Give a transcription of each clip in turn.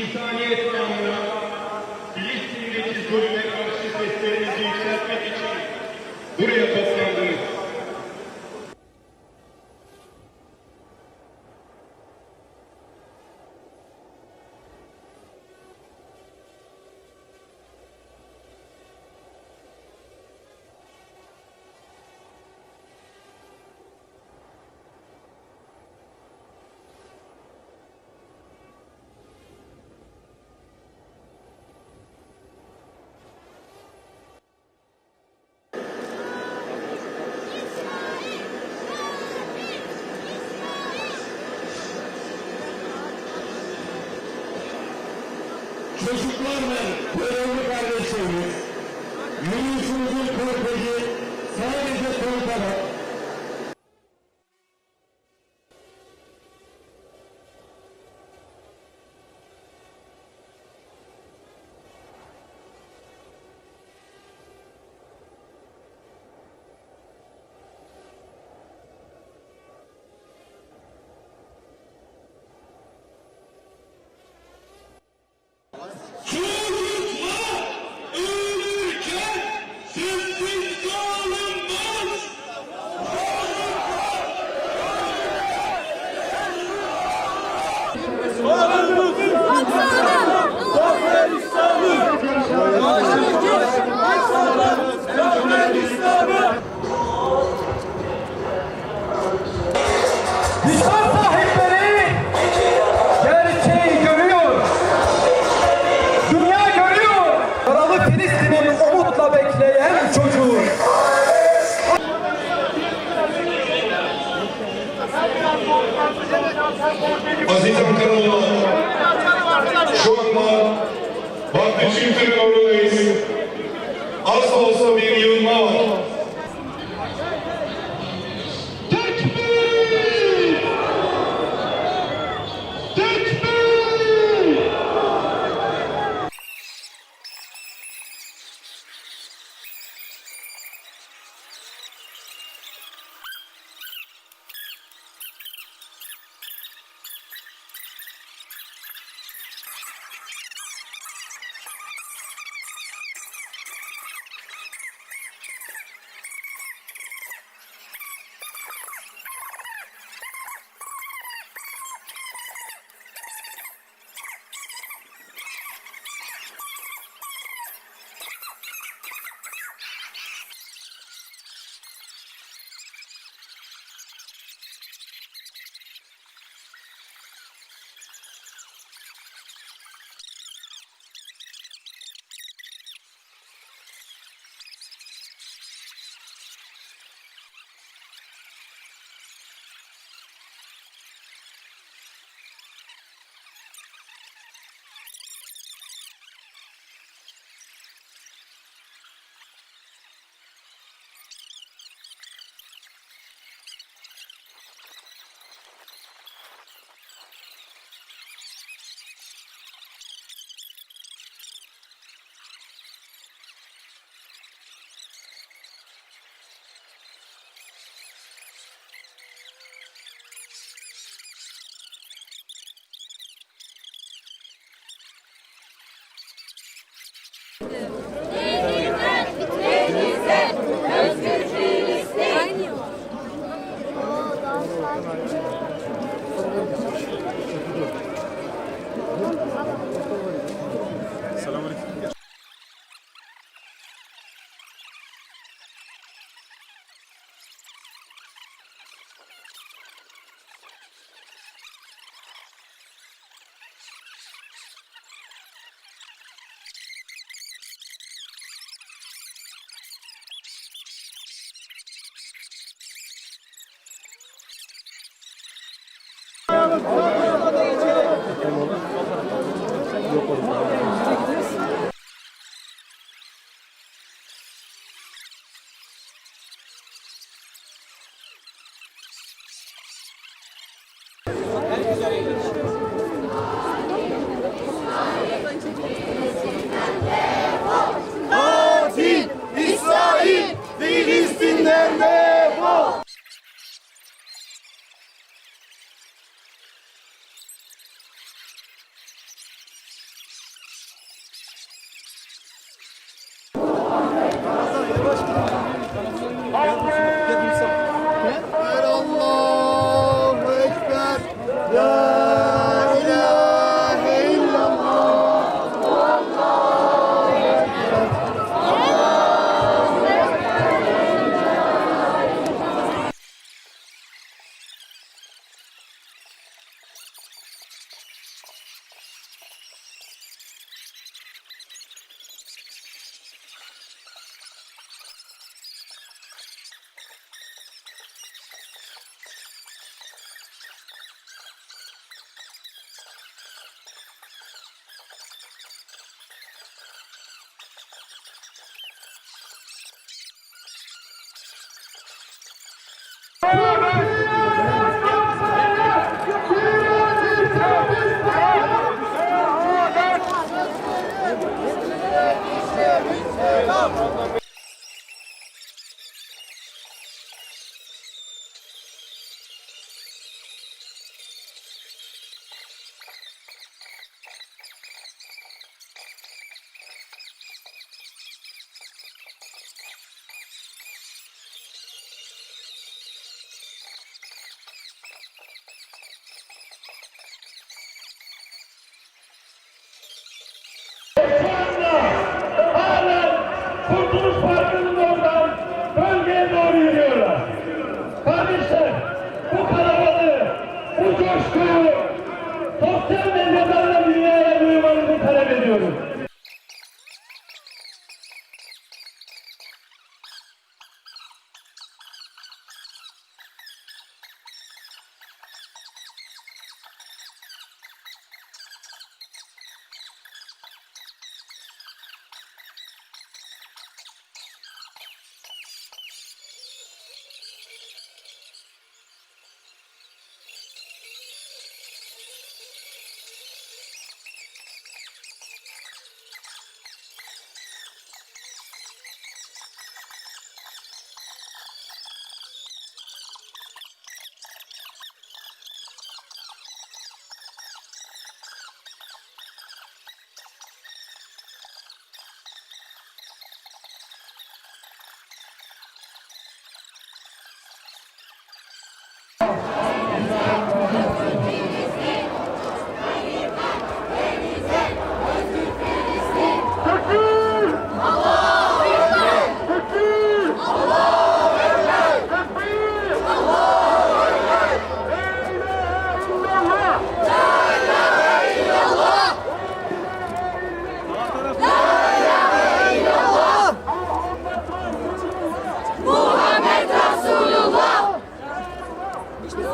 İnsaniyet namına Filistin'deki zulme karşı seslerinizi yükseltmek için buraya toplandınız. Çocuklar ve görevli kardeşlerimiz, yürüyüşümüzün korteci sadece korkarak Vicdan sahipleri gerçeği görüyor. Dünya görüyor. Yaralı Filistin'in umutla bekleyen çocuğu. Aziz Ankaralılar, şu anda Vakfı terörüneyiz. 对。കൊടുക്കുന്നത്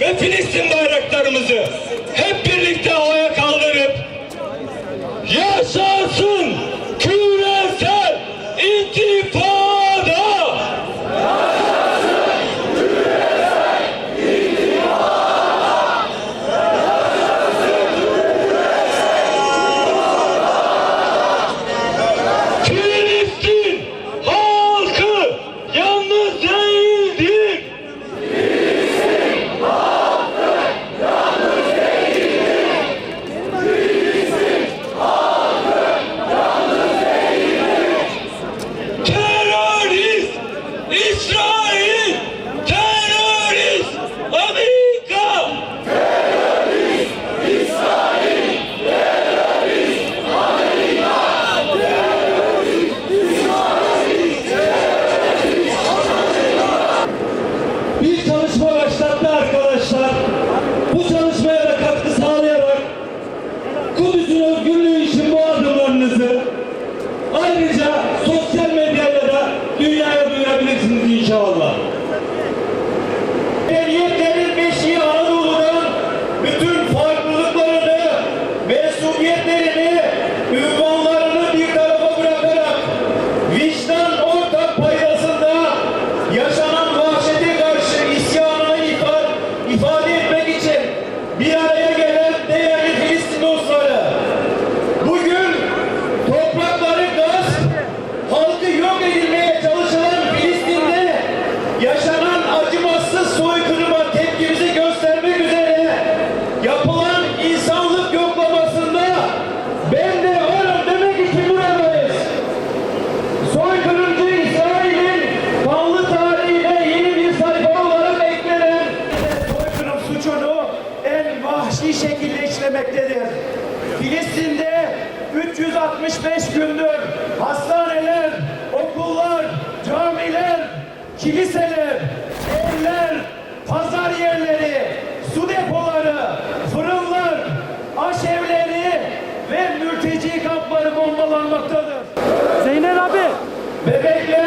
ve Filistin bayraklarımızı hep birlikte havaya kaldırıp yaşasın soykırıma tepkimizi göstermek üzere yapılan insanlık yoklamasında ben de varım demek için buradayız. Soykırımcı İsrail'in kanlı tarihine yeni bir sayfa olarak eklenen soykırım suçunu en vahşi şekilde işlemektedir. Filistin'de 365 gündür hastaneler, okullar, camiler, kiliseler, evler, pazar yerleri, su depoları, fırınlar, aşevleri ve mülteci kampları bombalanmaktadır. Zeynel abi. Bebekler,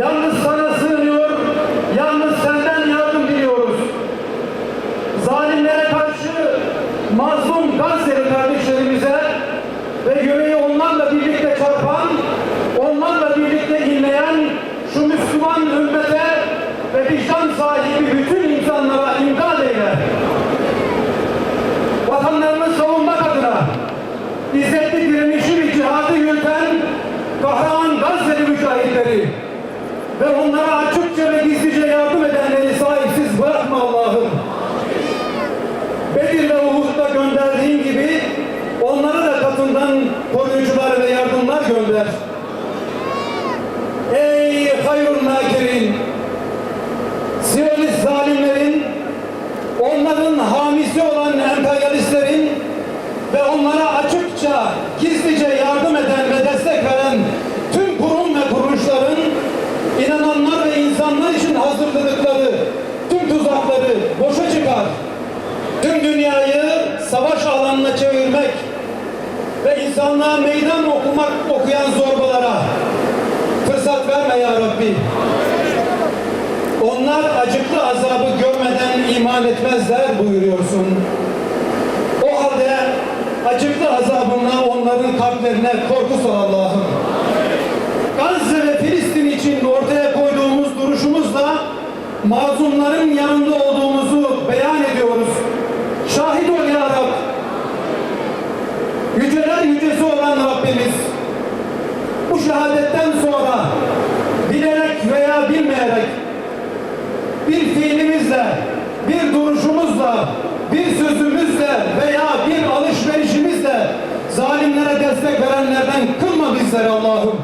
Yalnız sana sığınıyor, yalnız senden yardım diliyoruz. Zalimlere karşı mazlum Gazze'li kardeşlerimize ve yüreği onlarla birlikte çarpan, onlarla birlikte inleyen şu Müslüman ümmete ve vicdan sahibi bütün insanlara imdad eyle. Vatanlarını savunmak adına izzetli direnişi ve cihadı yürüten kahraman Gazze'li mücahitleri, ve onlara açıkça ve gizlice yardım edenleri sahipsiz bırakma Allah'ım. Bedir ve Uhud'da gönderdiğin gibi onlara da katından koruyucular ve yardımlar gönder. Ey hayrun nakirin! Siyonist zalimlerin, onların hamisi olan emperyalistlerin ve onlara açıkça, gizlice yardım eden ve destek veren tüm kurum ve kuruluşların inananlar ve insanlar için hazırladıkları tüm tuzakları boşa çıkar. Tüm dünyayı savaş alanına çevirmek ve insanlığa meydan okumak okuyan zorbalara fırsat verme ya Rabbi. Onlar acıklı azabı görmeden iman etmezler buyuruyorsun. O halde acıklı azabınla onların kalplerine korku sal Allah'ım. Mazlumların yanında olduğumuzu beyan ediyoruz. Şahit ol ya Rab. Yüceler yücesi olan Rabbimiz bu şehadetten sonra bilerek veya bilmeyerek bir fiilimizle, bir duruşumuzla, bir sözümüzle veya bir alışverişimizle zalimlere destek verenlerden kılma bizleri Allah'ım.